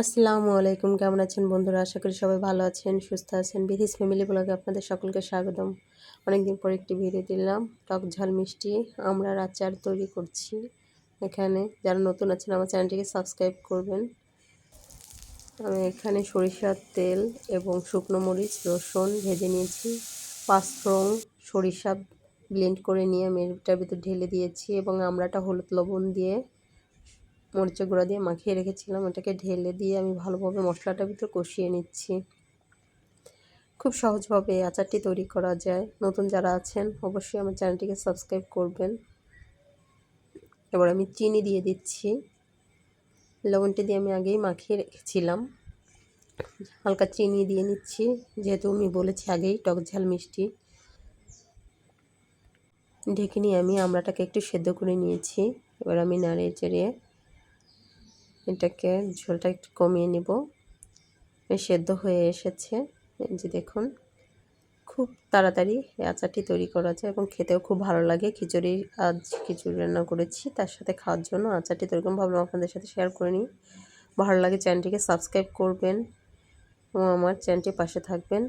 আসসালামু আলাইকুম, কেমন আছেন বন্ধুরা? আশা করি সবাই ভালো আছেন, সুস্থ আছেন। বিধিস ফ্যামিলি ব্লগে আপনাদের সকলকে স্বাগতম। অনেকদিন পর একটি ভিডিও দিলাম, টক ঝাল মিষ্টি আমরা আচার তৈরি করছি এখানে। যারা নতুন আছেন, আমার চ্যানেলটিকে সাবস্ক্রাইব করবেন। আমি এখানে সরিষার তেল এবং শুকনো মরিচ, রসুন ভেজে নিয়েছি। পাঁচফোড়ন সরিষা ব্লেন্ড করে নিয়ে আমি এটার ভিতর ঢেলে দিয়েছি এবং আমরাটা হলুদ লবণ দিয়ে মরিচের গুঁড়া দিয়ে মাখিয়ে রেখেছিলাম। ওটাকে ঢেলে দিয়ে আমি ভালোভাবে মশলাটার ভিতর কষিয়ে নিচ্ছি। খুব সহজভাবে আচারটি তৈরি করা যায়। নতুন যারা আছেন, অবশ্যই আমার চ্যানেলটিকে সাবস্ক্রাইব করবেন। এবার আমি চিনি দিয়ে দিচ্ছি। লবণটি দিয়ে আমি আগেই মাখিয়ে রেখেছিলাম। হালকা চিনি দিয়ে নিচ্ছি, যেহেতু আমি বলেছি আগেই টক ঝাল মিষ্টি। ঢেকে নিয়ে আমি আমড়াটাকে একটু সেদ্ধ করে নিয়েছি। এবার আমি নাড়িয়ে চেড়িয়ে এটাকে ঝোলটা একটু কমিয়ে নিব। সেদ্ধ হয়ে এসেছে। যে দেখুন, খুব তাড়াতাড়ি আচারটি তৈরি করা যায় এবং খেতেও খুব ভালো লাগে। খিচুড়ি, আজ খিচুড়ি রান্না করেছি, তার সাথে খাওয়ার জন্য আচারটি তৈরি করুন। ভাবলাম আপনাদের সাথে শেয়ার করে নিই। ভালো লাগে চ্যানেলটিকে সাবস্ক্রাইব করবেন ও আমার চ্যানেলটির পাশে থাকবেন।